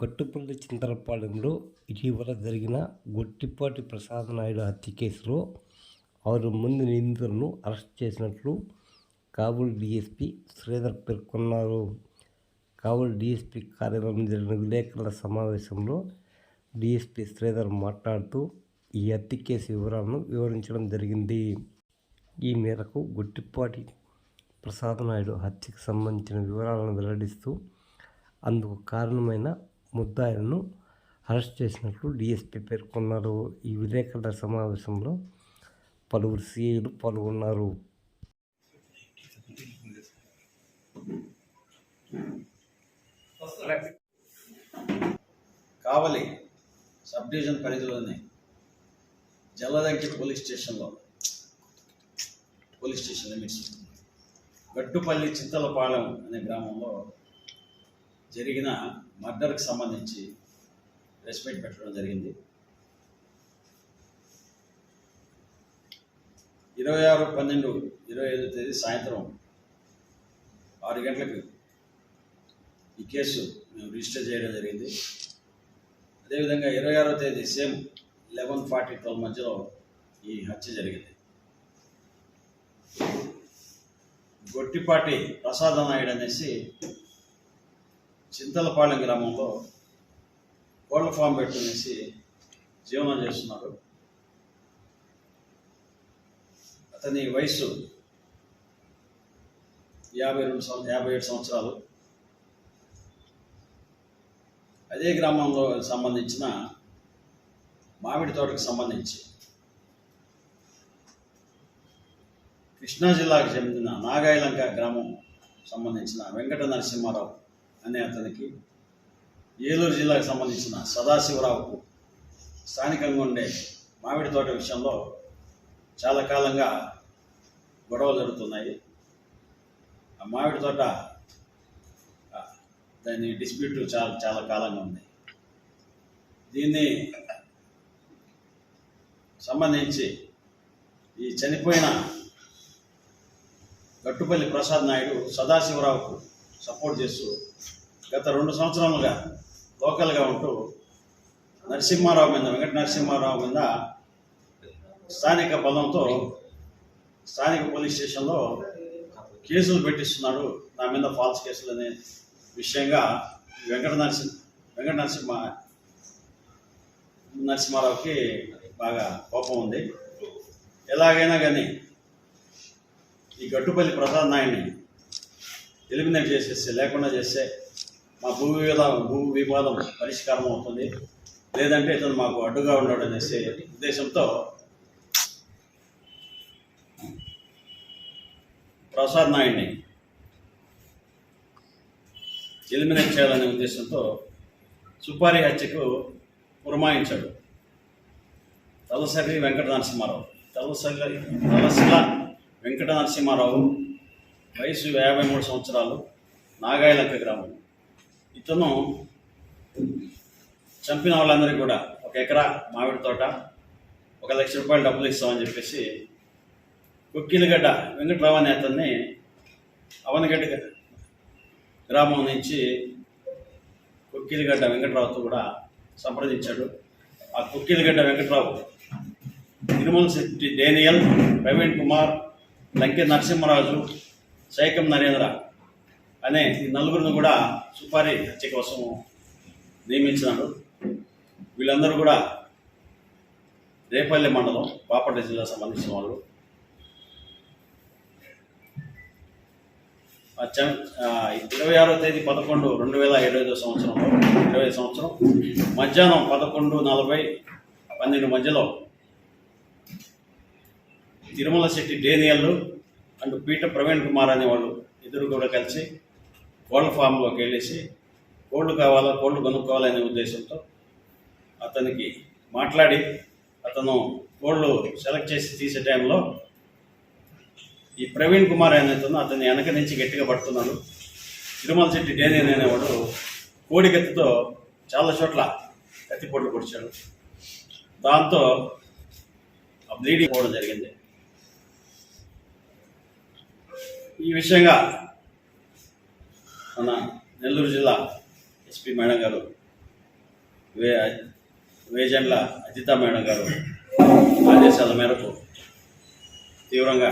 గట్టుపల్లి చింతలపాలెంలో ఇటీవల జరిగిన గొట్టిపాటి ప్రసాద్ నాయుడు హత్య కేసులో ఆరు మంది నిందితులను అరెస్ట్ చేసినట్లు కాబూల్ డీఎస్పీ శ్రీధర్ పేర్కొన్నారు. కాబూల్ డీఎస్పీ కార్యాలయం జరిగిన విలేకరుల సమావేశంలో డీఎస్పీ శ్రీధర్ మాట్లాడుతూ ఈ హత్య కేసు వివరాలను వివరించడం జరిగింది. ఈ మేరకు గుట్టిపాటి ప్రసాద్ నాయుడు హత్యకు సంబంధించిన వివరాలను వెల్లడిస్తూ అందుకు కారణమైన ముద్దాయిలను అరెస్ట్ చేసినట్లు డీఎస్పీ పేర్కొన్నారు. ఈ విలేకరుల సమావేశంలో పలువురు సీఐలు పాల్గొన్నారు. కావలి సబ్ డివిజన్ పరిధిలోని జల్లదంకి పోలీస్ స్టేషన్లో police station limits Gattupalli Chintalapalem అనే గ్రామంలో జరిగిన మర్డర్కి సంబంధించి ప్రెస్ మీట్ పెట్టడం జరిగింది. ఇరవై ఆరు పన్నెండు ఇరవై ఐదు తేదీ సాయంత్రం ఆరు గంటలకు ఈ కేసు మేము రిజిస్టర్ చేయడం జరిగింది. అదేవిధంగా ఇరవై ఆరో తేదీ సేమ్ లెవెన్ ఫార్టీ ట్వెల్వ్ మధ్యలో ఈ హత్య జరిగింది. గొట్టిపాటి ప్రసాద నాయుడు అనేసి చింతలపాళెం గ్రామంలో కోళ్ళ ఫామ్ పెట్టుకునేసి జీవనం చేస్తున్నారు. అతని వయసు యాభై రెండు సంవత్సరం యాభై ఏడు సంవత్సరాలు. అదే గ్రామంలో సంబంధించిన మామిడి తోటకు సంబంధించి కృష్ణా జిల్లాకు చెందిన నాగాయలంక గ్రామం సంబంధించిన వెంకట నరసింహారావు అనే అతనికి ఏలూరు జిల్లాకు సంబంధించిన సదాశివరావుకు స్థానికంగా ఉండే మామిడి తోట విషయంలో చాలా కాలంగా గొడవలు జరుగుతున్నాయి. ఆ మామిడి తోట దాని డిస్ప్యూట్ చాలా చాలా కాలంగా ఉంది. దీన్ని సంబంధించి ఈ చనిపోయిన గట్టుపల్లి ప్రసాద్ నాయుడు సదాశివరావుకు సపోర్ట్ చేస్తూ గత రెండు సంవత్సరాలుగా లోకల్గా ఉంటూ నరసింహారావు మీద వెంకట నరసింహారావు మీద స్థానిక బలంతో స్థానిక పోలీస్ స్టేషన్లో కేసులు పెట్టిస్తున్నాడు. నా మీద ఫాల్స్ కేసులు అనే విషయంగా వెంకట నరసింహ వెంకట నరసింహ నరసింహారావుకి బాగా కోపం ఉంది. ఎలాగైనా కానీ ఈ గట్టుపల్లి ప్రసాద్ నాయుడిని ఎలిమినేట్ చేసేస్తే లేకుండా చేస్తే మా భూ వివాదం భూ వివాదం పరిష్కారం అవుతుంది. లేదంటే ఇతను మాకు అడ్డుగా ఉన్నాడు అనేసి ఉద్దేశంతో ప్రసాద్ నాయుడిని ఎలిమినేట్ చేయాలనే ఉద్దేశంతో సుపారి హత్యకు పురమాయించాడు. తలసరి వెంకట నరసింహారావు తలసరి తలసిల వెంకట నరసింహారావు వయసు యాభై మూడు సంవత్సరాలు నాగాయలంక గ్రామం. ఇతను చంపిన వాళ్ళందరికీ కూడా ఒక ఎకరా మామిడి తోట ఒక లక్ష రూపాయలు డబ్బులు ఇస్తామని చెప్పేసి కుక్కిలిగడ్డ వెంకటరావు అనే అతన్ని అవనగడ్డ గ్రామం నుంచి కుక్కిలిగడ్డ వెంకటరావుతో కూడా సంప్రదించాడు. ఆ కుక్కిలిగడ్డ వెంకటరావు తిరుమల శెట్టి డేనియల్ ప్రవీణ్ కుమార్ లంకే నరసింహరాజు శైకం నరేంద్ర అనే ఈ నలుగురిని కూడా సుపారీ హత్య కోసం నియమించినాడు. వీళ్ళందరూ కూడా రేపల్లి మండలం బాపట్ల జిల్లా సంబంధించిన వాళ్ళు. ఇరవై ఆరో తేదీ పదకొండు రెండు వేల ఇరవై ఐదో సంవత్సరంలో ఇరవై సంవత్సరం మధ్యాహ్నం పదకొండు నలభై పన్నెండు మధ్యలో తిరుమల శెట్టి డేనియల్లు అండ్ పీట ప్రవీణ్ కుమార్ అనే వాళ్ళు ఇద్దరు కూడా కలిసి కోళ్ళ ఫామ్లోకి వెళ్ళేసి కోళ్ళు కావాలా కోళ్ళు కొనుక్కోవాలనే ఉద్దేశంతో అతనికి మాట్లాడి అతను కోళ్ళు సెలెక్ట్ చేసి తీసే టైంలో ఈ ప్రవీణ్ కుమార్ అనేతను అతన్ని వెనక నుంచి గట్టిగా పడుతున్నాడు. తిరుమల శెట్టి డేనియన్ అనేవాడు కోడిగత్తితో చాలా చోట్ల కత్తిపోట్లు పొడిచాడు. దాంతో ఆ బ్లీడింగ్ పోవడం జరిగింది. ఈ విషయంగా మన నెల్లూరు జిల్లా ఎస్పీ మేడం గారు వే వేజెండ్ల అజితా మేడం గారు ఆదేశాల మేరకు తీవ్రంగా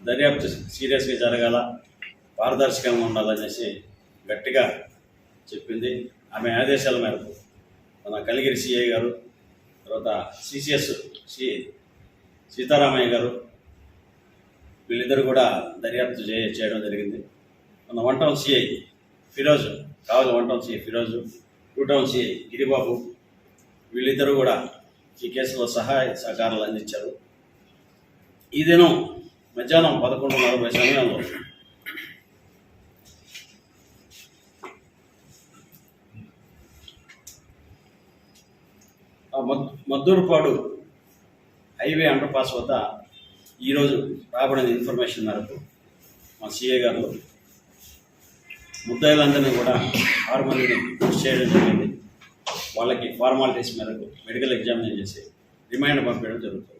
దర్యాప్తు సీరియస్గా జరగాల పారదర్శకంగా ఉండాలనేసి గట్టిగా చెప్పింది. ఆమె ఆదేశాల మేరకు మన కలిగిరి సిఐ గారు తర్వాత సిసిఎస్ సి సీతారామయ్య గారు వీళ్ళిద్దరు కూడా దర్యాప్తు చే చేయడం జరిగింది. మన one town CI Firoz Kavali one town CI Firoz two town CI Giribabu వీళ్ళిద్దరూ కూడా ఈ కేసులో సహాయ సహకారాలు అందించారు. ఈ దినం మధ్యాహ్నం పదకొండు నలభై సమయంలో ఆ మద్ మద్దూరుపాడు హైవే అండర్ పాస్ వద్ద ఈరోజు రాబడిన ఇన్ఫర్మేషన్ మేరకు మా సిఏ గారు ముద్దాయిలందరినీ కూడా ఆరు మందిని అరెస్ట్ చేయడం జరిగింది. వాళ్ళకి ఫార్మాలిటీస్ మేరకు మెడికల్ ఎగ్జామినేషన్ చేసి రిమైండ్ పంపించడం జరుగుతుంది.